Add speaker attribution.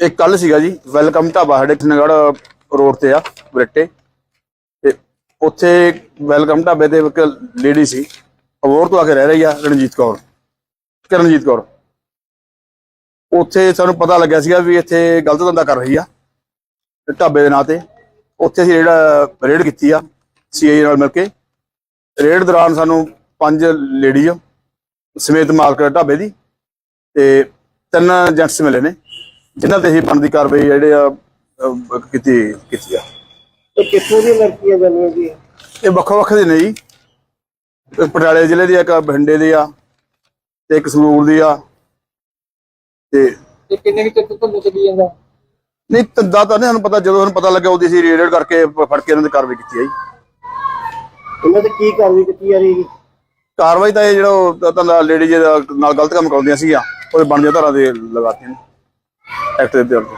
Speaker 1: ਇਹ ਕੱਲ ਸੀਗਾ ਜੀ, ਵੈਲਕਮ ਢਾਬਾ ਸਾਡੇ ਕਿਸ਼ਨਗੜ੍ਹ ਰੋਡ ਤੇ ਆ, ਬਰੇਟੇ। ਤੇ ਉੱਥੇ ਵੈਲਕਮ ਢਾਬੇ ਤੇ ਇੱਕ ਲੇਡੀ ਸੀ ਅਬੋਰ ਤੋਂ ਆ ਕੇ ਰਹਿ ਰਹੀ ਆ ਰਣਜੀਤ ਕੌਰ ਕਰਨਜੀਤ ਕੌਰ। ਉੱਥੇ ਸਾਨੂੰ ਪਤਾ ਲੱਗਿਆ ਸੀਗਾ ਵੀ ਇੱਥੇ ਗਲਤ ਧੰਦਾ ਕਰ ਰਹੀ ਆ, ਢਾਬੇ ਦੇ ਨਾਂ ਤੇ। ਉੱਥੇ ਅਸੀਂ ਜਿਹੜਾ ਰੇਡ ਕੀਤੀ ਆ ਸੀਆਈ ਨਾਲ ਮਿਲ ਕੇ। ਰੇਡ ਦੌਰਾਨ ਸਾਨੂੰ ਪੰਜ ਲੇਡੀਜ਼ ਸਮੇਤ ਮਾਲਕ ਢਾਬੇ ਦੀ, ਤੇ ਤਿੰਨ ਜੈਂਟਸ ਮਿਲੇ ਨੇ। ਜਿਨ੍ਹਾਂ ਤੇ ਅਸੀਂ ਬਣਦੀ ਕਾਰਵਾਈ ਜਿਹੜੇ ਆ ਅਹ, ਕੀਤੀ ਕੀਤੀ ਆ।
Speaker 2: ਤੇ ਕਿੱਥੋਂ ਦੀ ਲੜਕੀਆਂ ਜਾਨੀਆਂ ਜੀ?
Speaker 1: ਇਹ ਵੱਖੋ ਵੱਖ ਦੇ ਨੇ ਜੀ। ਇੱਕ ਪਟਿਆਲੇ ਜ਼ਿਲ੍ਹੇ ਦੀ ਆ, ਇੱਕ ਬਠਿੰਡੇ ਦੀ ਆ ਤੇ ਇੱਕ ਸੰਗਰੂਰ ਦੀ ਆ ਤੇ
Speaker 2: ਤੇ ਕਿੰਨੇ ਕਿ ਚਿੱਤ ਤੋਂ ਚੱਲੀ ਜਾਂਦਾ?
Speaker 1: ਨਹੀਂ ਤੰਦਾ ਤਾਂ ਨਹੀਂ ਸਾਨੂੰ ਪਤਾ ਜਦੋਂ ਸਾਨੂੰ ਪਤਾ ਲੱਗਿਆ ਉਹਦੀ ਅਸੀਂ ਰੇਡ ਕਰਕੇ ਫੜ ਕੇ ਇਹਨਾਂ ਦੀ ਕਾਰਵਾਈ ਕੀਤੀ ਆ ਜੀ।
Speaker 2: ਇਹਨਾਂ ਤੇ ਕੀ ਕਾਰਵਾਈ ਕੀਤੀ ਜਾ ਰਹੀ ਹੈ
Speaker 1: ਕਾਰਵਾਈ ਤਾਂ ਇਹ ਜਿਹੜਾ ਉਹ ਤਾਂ ਲੇਡੀ ਨਾਲ ਗਲਤ ਕੰਮ ਕਰਦੀਆਂ ਸੀਗੀਆਂ ਉਹਦੇ ਬਣਦੀਆਂ ਧਾਰਾ ਦੇ ਲਗਾਤੀਆਂ ਨੇ। Takdir ediyorum.